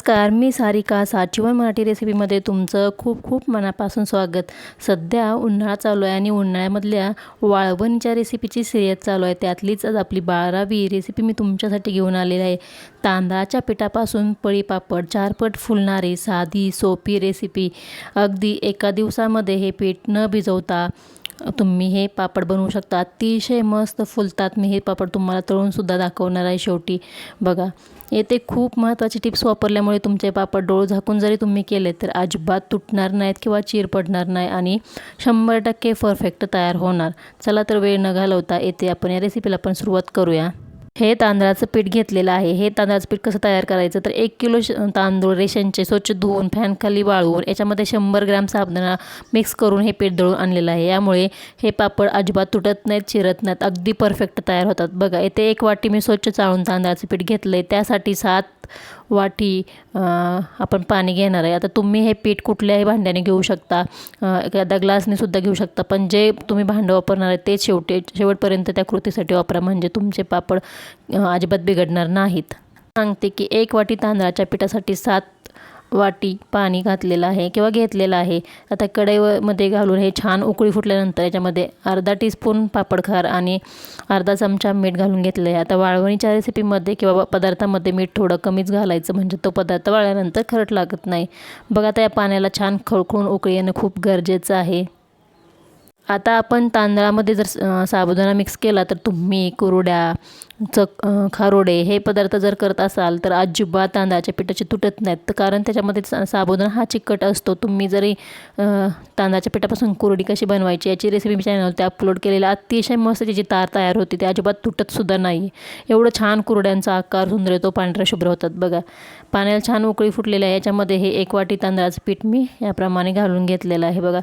नमस्कार मी सारिका साठीवन मराठी रेसिपीमध्ये तुमचं खूप खूप मनापासून स्वागत. सध्या उन्हाळा चालू आहे आणि उन्हाळ्यामधल्या वाळवणीच्या रेसिपीची सिरियत चालू आहे. त्यातलीच आज आपली बारावी रेसिपी मी तुमच्यासाठी घेऊन आलेली आहे. तांदळाच्या पिठापासून पळी पापड चारपट फुलणारी साधी सोपी रेसिपी. अगदी एका दिवसामध्ये हे पीठ न भिजवता तुम्ही हे पापड बनवू शकता. अतिशय मस्त फुलतात. मी हे पापड तुम्हाला तळूनसुद्धा दाखवणार आहे शेवटी. बघा येथे खूप महत्त्वाचे टिप्स वापरल्यामुळे तुमचे पापड डोळ झाकून जरी तुम्ही केले तर अजिबात तुटणार नाहीत किंवा चीर पडणार नाही आणि शंभर टक्के परफेक्ट तयार होणार. चला तर वेळ न घालवता येते आपण या रेसिपीला आपण सुरुवात करूया. हे तांदळाचं पीठ घेतलेलं आहे. हे तांदळाचं पीठ कसं तयार करायचं? तर एक किलो श तांदूळ रेशनचे स्वच्छ धुवून फॅनखाली वाळवून याच्यामध्ये शंभर ग्रॅम साबणा मिक्स करून हे पीठ दळून आणलेलं आहे. यामुळे हे पापड अजिबात तुटत नाहीत चिरत नाहीत अगदी परफेक्ट तयार होतात. बघा येथे एक वाटी मी स्वच्छ चाळून तांदळाचं पीठ घेतलं आहे त्यासाठी सात वाटी आपण पाणी घेणार आहे. आता तुम्ही हे पीठ कुठल्याही भांड्याने घेऊ शकता. एखाद्या ग्लासने सुद्धा घेऊ शकता. पण जे तुम्ही भांडं वापरणार आहे ते शेवटी शेवटपर्यंत त्या कृतीसाठी वापरा. म्हणजे तुमचे पापड अजिबात बिघडणार नाहीत. सांगते की एक वाटी तांदळाच्या पिठासाठी सात वाटी पाणी घातलेलं आहे किंवा घेतलेलं आहे. आता कढईमध्ये घालून हे छान उकळी फुटल्यानंतर याच्यामध्ये अर्धा टीस्पून पापडखार आणि अर्धा चमचा मीठ घालून घेतलं आहे आता वाळवणीच्या रेसिपीमध्ये किंवा पदार्थामध्ये मीठ थोडं कमीच घालायचं म्हणजे तो पदार्थ वाळल्यानंतर खरट लागत नाही. बघा आता या पाण्याला छान खळखळून उकळी येणं खूप गरजेचं आहे. आता आपण तांदळामध्ये जर साबुदाणा मिक्स केला तर तुम्ही कुरुड्या चक खारोडे हे पदार्थ जर करत असाल तर अजिबात तांदळाच्या पिठाचे तुटत नाहीत. तर कारण त्याच्यामध्ये साबुदाणा हा चिकट असतो. तुम्ही जरी तांदळाच्या पिठापासून कुरडी कशी बनवायची याची रेसिपी मी चॅनलवरती अपलोड केलेला अतिशय मस्त त्याची तार तयार होती. ते अजिबात तुटतसुद्धा नाही. एवढं छान कुरड्यांचा आकार सुंदर येतो पांढऱ्या शुभ्र होतात. बघा पाण्याला छान उकळी फुटलेली आहे. याच्यामध्ये हे एक वाटी तांदळाचं पीठ मी याप्रमाणे घालून घेतलेलं आहे. बघा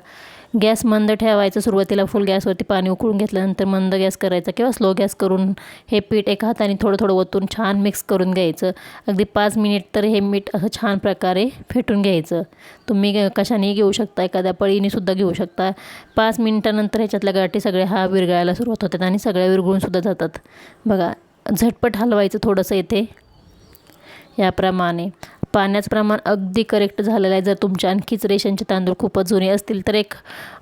गॅस मंद ठेवायचं सुरुवातीला फुल गॅसवरती पाणी उकळून घेतल्यानंतर मंद गॅस करायचा किंवा स्लो गॅस करून हे पीठ एका हाताने थोडं थोडं ओतून छान मिक्स करून घ्यायचं. अगदी पाच मिनिट तर हे मीठ असं छान प्रकारे फेटून घ्यायचं. तुम्ही कशानेही घेऊ शकता एखाद्या पळीने सुद्धा घेऊ शकता. पाच मिनिटानंतर ह्याच्यातल्या गाठी सगळ्या हा विरघळायला सुरुवात होतात आणि सगळ्या विरघळूनसुद्धा जातात. बघा झटपट हलवायचं थोडंसं येते याप्रमाणे. पाण्याचं प्रमाण अगदी करेक्ट झालेलं आहे. जर तुमच्या आणखीच रेशनचे तांदूळ खूपच जुने असतील तर एक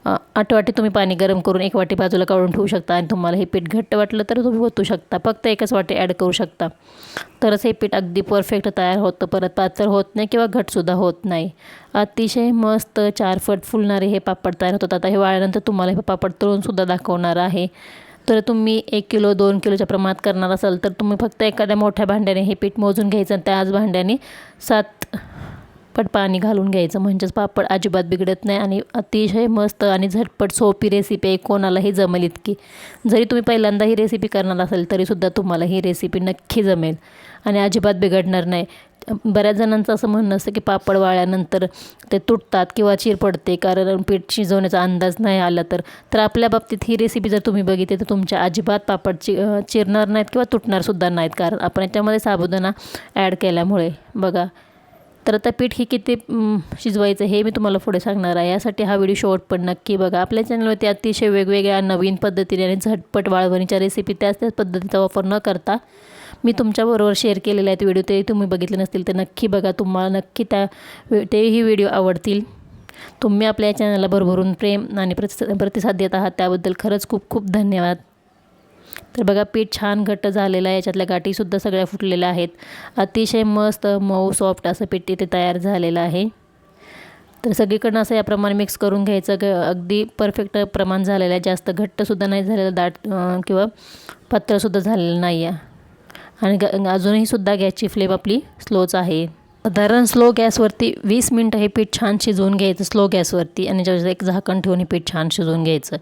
आठ वाटी तुम्ही पाणी गरम करून एक वाटी बाजूला काढून ठेवू शकता आणि तुम्हाला हे पीठ घट्ट वाटलं तर तुम्ही ओतू शकता. फक्त एकच वाटी ॲड करू शकता. तरच हे पीठ अगदी परफेक्ट तयार होतं. परत पातळ होत नाही किंवा घटसुद्धा होत नाही. अतिशय मस्त चारफट फुलणारे हे पापड तयार होतात. आता हे वाळल्यानंतर तुम्हाला हे पापड तळूनसुद्धा दाखवणार आहे. तर तुम्ही एक किलो दोन किलोच्या प्रमाणात करणार असाल तर तुम्ही फक्त एखाद्या मोठ्या भांड्याने हे पीठ मोजून घ्यायचं आणि त्याच भांड्याने सात पण पाणी घालून घ्यायचं. म्हणजेच पापड अजिबात बिघडत नाही आणि अतिशय मस्त आणि झटपट सोपी रेसिपी आहे. कोणालाही जमेल इतकी. जरी तुम्ही पहिल्यांदा ही रेसिपी करणार असेल तरीसुद्धा तुम्हाला ही रेसिपी नक्की जमेल. आणि अजिबात बिघडणार नाही. बऱ्याच जणांचं असं म्हणणं असतं की पापड वाळल्यानंतर ते तुटतात किंवा चिर पडते कारण पीठ शिजवण्याचा अंदाज नाही आला तर. तर आपल्या बाबतीत ही रेसिपी जर तुम्ही बघितली तर तुमच्या अजिबात पापड चि चिरणार नाहीत किंवा तुटणारसुद्धा नाहीत. कारण आपण याच्यामध्ये साबुदाणा ॲड केल्यामुळे. बघा. तर आता पीठ हे किती शिजवायचं हे मी तुम्हाला पुढे सांगणार आहे. यासाठी हा व्हिडिओ शॉर्ट पण नक्की बघा. आपल्या चॅनलवरती अतिशय वेगवेगळ्या नवीन पद्धतीने आणि झटपट वाळवणीच्या रेसिपी त्याच त्याच पद्धतीचा वापर न करता मी तुमच्याबरोबर शेअर केलेले आहेत व्हिडिओ ते तुम्ही बघितले नसतील तर नक्की बघा. तुम्हाला नक्की त्या तेही व्हिडिओ आवडतील. तुम्ही आपल्या चॅनलला भरभरून प्रेम आणि प्रति प्रतिसाद देत आहात. त्याबद्दल खरंच खूप खूप धन्यवाद. तर बघा पीठ छान घट्ट झालेलं आहे. याच्यातल्या गाठीसुद्धा सगळ्या फुटलेल्या आहेत. अतिशय मस्त मऊ सॉफ्ट असं पीठ तिथे तयार झालेलं आहे. तर सगळीकडनं असं याप्रमाणे मिक्स करून घ्यायचं. अगदी परफेक्ट प्रमाण झालेलं आहे. जास्त घट्टसुद्धा नाही झालेलं. दाट किंवा पत्रसुद्धा झालेलं नाही आहे आणि ग अजूनही सुद्धा गॅसची फ्लेम आपली स्लोच आहे. साधारण स्लो गॅसवरती वीस मिनटं हे पीठ छान शिजवून घ्यायचं स्लो गॅसवरती. आणि ज्यावेळेस एक झाकण ठेवून हे पीठ छान शिजवून घ्यायचं.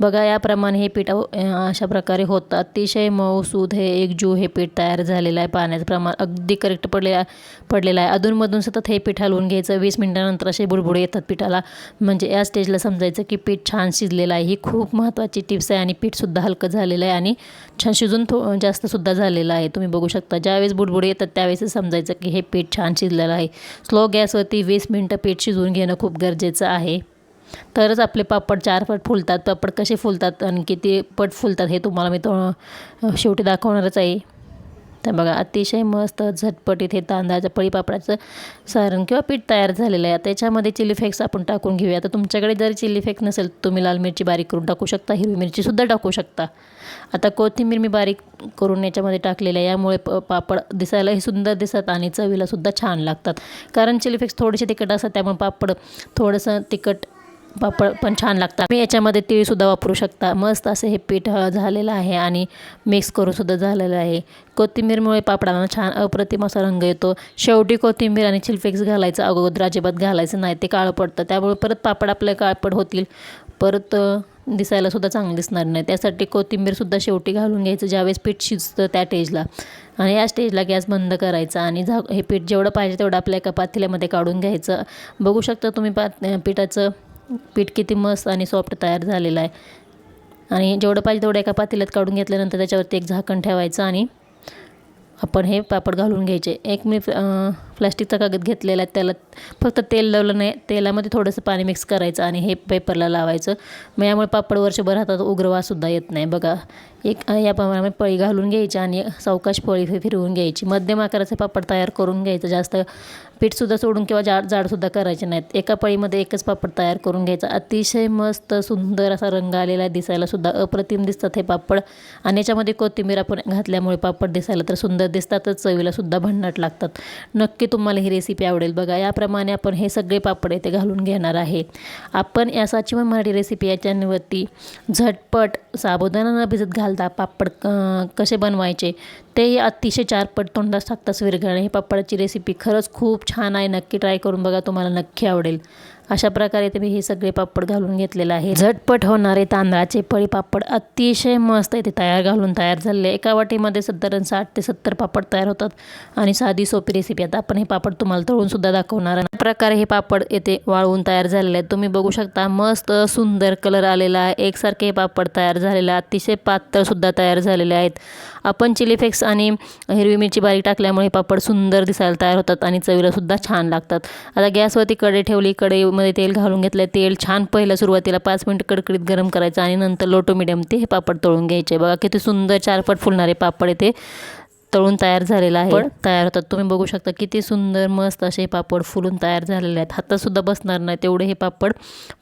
बघा याप्रमाणे हे पीठ अशा प्रकारे होतं अतिशय मऊसूद हे एकजू हे पीठ तयार झालेलं आहे. पाण्याचं प्रमाण अगदी करेक्ट पडले पडलेलं आहे. अधूनमधून सतत हे पीठ हलवून घ्यायचं. वीस मिनटानंतर असे बुडबुडे येतात पिठाला. म्हणजे या स्टेजला समजायचं की पीठ छान शिजलेलं आहे. ही खूप महत्त्वाची टिप्स आहे आणि पीठसुद्धा हलकं झालेलं आहे आणि छान शिजून थो जास्तसुद्धा झालेलं आहे. तुम्ही बघू शकता ज्यावेळेस बुडबुडे येतात त्यावेळेस समजायचं की हे पीठ छान शिजलेलं आहे. स्लो गॅसवरती वीस मिनटं पीठ शिजवून घेणं खूप गरजेचं आहे. तरच आपले पापड चार पट फुलतात. पापड कसे फुलतात आणि किती पट फुलतात हे तुम्हाला मी तो शेवटी दाखवणारच आहे. तर बघा अतिशय मस्त झटपट इथे तांदळाच्या पळीपापडाचं सारण किंवा पीठ तयार झालेलं आहे. त्याच्यामध्ये चिली फ्लेक्स आपण टाकून घेऊया. तर तुमच्याकडे जर चिली फ्लेक्स नसेल तुम्ही लाल मिरची बारीक करून टाकू शकता हिरवी मिरचीसुद्धा टाकू शकता. आता कोथिंबीर मी बारीक करून याच्यामध्ये टाकलेलं आहे. यामुळे प पापड दिसायलाही सुंदर दिसतात आणि चवीलासुद्धा छान लागतात. कारण चिली फ्लेक्स थोडेसे तिखट असतात त्यामुळे पापड थोडंसं तिखट पापड पण छान लागतात. मी याच्यामध्ये तीळसुद्धा वापरू शकता. मस्त असं हे पीठ झालेलं आहे आणि मिक्स करूनसुद्धा झालेलं आहे. कोथिंबीरमुळे पापडांना छान अप्रतिम असा रंग येतो. शेवटी कोथिंबीर आणि चिलफ्लेक्स घालायचं. अगोदर अजिबात घालायचं नाही. ते काळं पडतं. त्यामुळे परत पापड आपले काळपट होतील. परत दिसायलासुद्धा चांगलं दिसणार नाही. त्यासाठी कोथिंबीरसुद्धा शेवटी घालून घ्यायचं. ज्यावेळेस पीठ शिजतं त्या स्टेजला आणि या स्टेजला गॅस बंद करायचा आणि झा हे पीठ जेवढं पाहिजे तेवढं आपल्या एका पातेल्यामध्ये काढून घ्यायचं. बघू शकता तुम्ही पात पिठाचं पीठ किती मस्त आणि सॉफ्ट तयार झालेलं आहे. आणि जेवढं पाहिजे तेवढं एका पातेल्यात काढून घेतल्यानंतर त्याच्यावरती एक झाकण ठेवायचं आणि आपण हे पापड घालून घ्यायचे. एक मी प्लास्टिकचा कागद घेतलेला आहे त्याला फक्त तेल लावलं नाही तेलामध्ये थोडंसं पाणी मिक्स करायचं आणि हे पेपरला लावायचं. मग यामुळे पापड वर्षभर हातात उग्रवाससुद्धा येत नाही. बघा एक याप्रमाणे पळी घालून घ्यायची आणि सावकाश पळी फिरवून घ्यायची. मध्यम आकाराचे पापड तयार करून घ्यायचं. जास्त पीठसुद्धा सोडून किंवा जाड जाडसुद्धा करायचे नाहीत. एका पळीमध्ये एकच पापड तयार करून घ्यायचा. अतिशय मस्त सुंदर असा रंग आलेला दिसायलासुद्धा अप्रतिम दिसतात हे पापड. आणि याच्यामध्ये कोथिंबीर आपण घातल्यामुळे पापड दिसायला तर सुंदर दिसतातच चवीलासुद्धा भन्नाट लागतात. नक्की तुम्हाला ही रेसिपी आवडेल. बघा याप्रमाणे आपण हे सगळे पापड इथे घालून घेणार आहे. आपण या साचीवन मराठी रेसिपी या चॅनलवरती झटपट साबुदाणा न भिजत घालता पापड कसे बनवायचे ते अतिशय चारपट तोंडात टाकताच विरघळणे हे पापडाची रेसिपी खरंच खूप छान आहे. नक्की ट्राय करून बघा तुम्हाला नक्की आवडेल. अशा प्रकारे ते मी हे सगळे पापड घालून घेतलेलं आहे. झटपट होणारे तांदळाचे पळी पापड अतिशय मस्त इथे तयार घालून तयार झालेले एका वाटीमध्ये साधारण साठ ते सत्तर पापड तयार होतात आणि साधी सोपी रेसिपी आता आपण हे पापड तुम्हाला तळून सुद्धा दाखवणार आहे. प्रकारे हे पापड येथे वाळवून तयार झालेले आहेत. तुम्ही बघू शकता मस्त सुंदर कलर आलेला आहे. एकसारखे हे पापड तयार झालेलं आहे अतिशय पातळ सुद्धा तयार झालेले आहेत. आपण चिली फ्लेक्स आणि हिरवी मिरची बारीक टाकल्यामुळे हे पापड सुंदर दिसायला तयार होतात आणि चवीला सुद्धा छान लागतात. आता गॅसवरती कडे ठेवली. कडे कढईमध्ये तेल घालून घेतलं तेल छान पहिलं सुरुवातीला पाच मिनिट कडकडीत गरम करायचं आणि नंतर लो टू मिडियम ते हे पापड तळून घ्यायचे. बघा किती सुंदर चारपट फुलणारे पापड येते तळून तयार झालेला आहे. तयार होतात. तुम्ही बघू शकता किती सुंदर मस्त असे पापड फुलून तयार झालेले आहेत. हातातसुद्धा बसणार नाही तेवढे हे पापड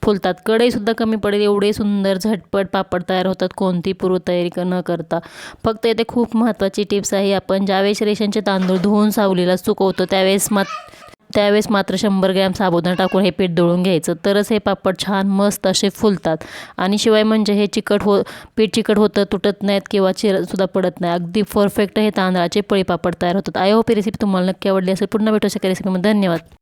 फुलतात. कढईसुद्धा कमी पडेल. एवढे सुंदर झटपट पापड तयार होतात. कोणती पूर्वतयारी न करता. फक्त येथे खूप महत्त्वाची टिप्स आहे. आपण ज्यावेळेस रेशनचे तांदूळ धुवून सावलीला सुकवतो त्यावेळेस मात त्यावेळेस मात्र शंभर ग्रॅम साबुदाणा टाकून हे पीठ दळून घ्यायचं. तरच हे पापड छान मस्त असे फुलतात. आणि शिवाय म्हणजे हे चिकट हो पीठ चिकट होतं तुटत नाहीत किंवा चिरसुद्धा पडत नाही. अगदी परफेक्ट हे तांदळाचे पळी पापड तयार होतात. आय होप ही रेसिपी तुम्हाला नक्की आवडली असेल. पुन्हा भेटू शकेल रेसिपीमध्ये धन्यवाद.